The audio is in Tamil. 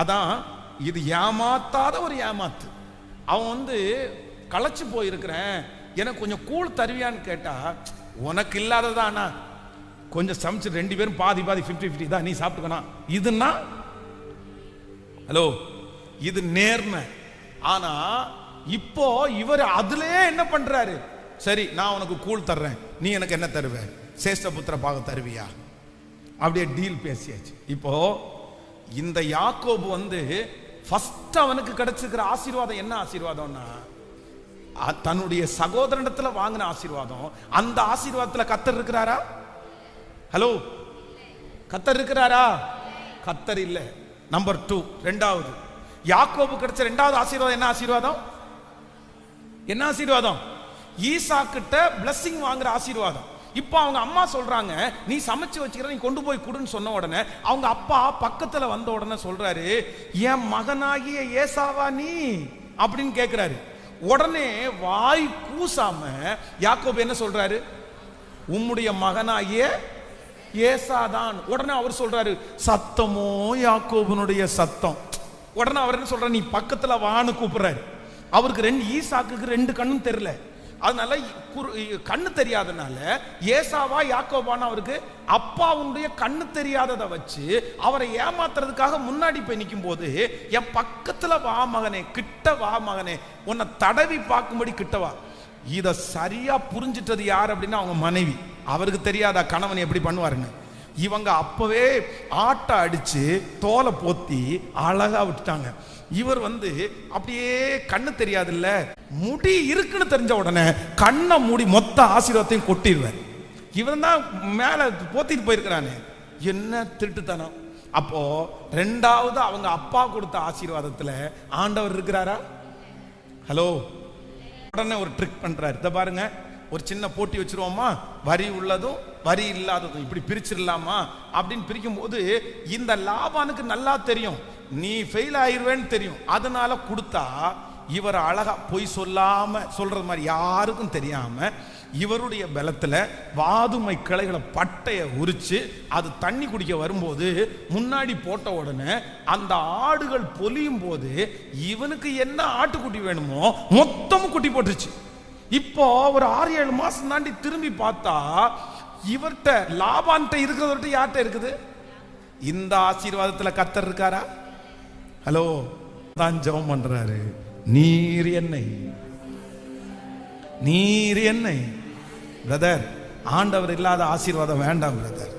அதான் இது ஏமாத்தாத ஒரு ஏமாத்து. அவன் வந்து களைச்சு போயிருக்கிறேன். எனக்கு கொஞ்சம் கூழ் தருவியான்னு கேட்டா உனக்கு இல்லாததானா கொஞ்சம் சமைச்சு ரெண்டு பேரும் பாதி பாதி ஃபிஃப்டி ஃபிஃப்டி தான் நீ சாப்பிட்டுக்கணும் இதுன்னா ஹலோ இது நேர்மை. ஆனா இப்போ இவர் அதுலயே என்ன பண்றாரு? சரி நான் உனக்கு கூழ் தர்றேன். நீ எனக்கு என்ன தருவ? சேஷ்டபுத்திர பாக தருவியா? அப்படியே டீல் பேசியாச்சு. இப்போ இந்த யாக்கோபு வந்து ஃபர்ஸ்ட் அவனுக்கு கிடைச்சிருக்கிற ஆசீர்வாதம் என்ன ஆசீர்வாதம்னா தன்னுடைய சகோதரனிடத்துல வாங்கின ஆசீர்வாதம். அந்த ஆசீர்வாதத்துல கத்தர் இருக்கிறாரா? ஹலோ கத்தர் இருக்கிறாரா? கத்தர் இல்ல. நம்பர் டூ ரெண்டாவது. யாக்கோபு கிடைச்ச ரெண்டாவது ஆசீர்வாதம் என்ன ஆசீர்வாதம்? என்ன ஆசீர்வாதம்? ஈசா கிட்ட பிளஸ்ஸிங் வாங்குற ஆசீர்வாதம். இப்போ அவங்க அம்மா சொல்றாங்க நீ சமைச்சு வச்சுக்கிற நீ கொண்டு போய் கொடுன்னு சொன்ன உடனே அவங்க அப்பா பக்கத்துல வந்த உடனே சொல்றாரு என் மகனாகிய ஏசாவா நீ? அப்படின்னு கேட்குறாரு உடனே வாய் கூசாம யாக்கோபு என்ன சொல்றாரு? உம்முடைய மகனாகிய ஏசாதான் உடனே அவர் சொல்றாரு சத்தமோ யாக்கோபனுடைய சத்தம். உடனே அவர் என்ன சொல்றாரு நீ பக்கத்துல வான்னு கூப்பிடுறாரு. அவருக்கு ரெண்டு ஈசாக்கு ரெண்டு கண்ணும் தெரியல. அதனால குரு- கண்ணு தெரியாதனால ஏசாவா யாக்கோபான்னு அவருக்கு அப்பாவுடைய கண்ணு தெரியாததை வச்சு அவரை ஏமாத்துறதுக்காக முன்னாடி போய் நிற்கும் போது என் பக்கத்துல வா மகனே கிட்ட வா மகனே உன்னை தடவி பார்க்கும்படி கிட்ட வா. இத சரியா புரிஞ்சிட்டது யார் அப்படின்னா அவங்க மனைவி. அவருக்கு தெரியாதா கணவன் எப்படி பண்ணுவாருன்னு? இவங்க அப்பவே ஆட்டை அடிச்சு தோலை போத்தி அழகா விட்டுட்டாங்க. இவர் வந்து அப்படியே கண்ணு தெரியாதுல்ல முடி இருக்குன்னு தெரிஞ்ச உடனே கண்ணை மூடி மொத்த ஆசீர்வாதத்தையும் கொட்டிடுவார். இவன் தான் மேல போத்திட்டு போயிருக்கிறானே. என்ன திருட்டுத்தனம். அப்போ ரெண்டாவது அவங்க அப்பா கொடுத்த ஆசீர்வாதத்துல ஆண்டவர் இருக்கிறாரா? ஹலோ உடனே ஒரு ட்ரிக் பண்றாரு. இதை பாருங்க. ஒரு சின்ன போட்டி வச்சிருவோமா? வரி உள்ளதும் வரி இல்லாததும். இப்படி பிரிச்சிடலாமா அப்படின்னு பிரிக்கும் போது இந்த லாபானுக்கு நல்லா தெரியும். நீ ஃபெயில் ஆயிடுவேன்னு தெரியும். அதனால கொடுத்தா இவர் அழகா பொய் சொல்லாம சொல்றது மாதிரி யாருக்கும் தெரியாம இவருடைய பலத்துல வாதுமை கிளைகளை பட்டைய உரிச்சு அது தண்ணி குடிக்க வரும்போது முன்னாடி போட்ட உடனே அந்த ஆடுகள் பொலியும் போது இவனுக்கு என்ன ஆட்டுக்குட்டி வேணுமோ மொத்தமும் குட்டி போட்டுருச்சு. இப்போ ஒரு ஆறு ஏழு மாசம் தாண்டி திரும்பி பார்த்தா இவர்கிட்ட லாபான்ட்ட இருக்கிறவர்கிட்ட யார்கிட்ட இருக்குது? இந்த ஆசீர்வாதத்துல கத்தர் இருக்காரா? ஹலோ தான் ஜெபம் பண்றாரு. நீர் என்னை நீர் என்னை. பிரதர் ஆண்டவர் இல்லாத ஆசீர்வாதம் வேண்டாம் பிரதர்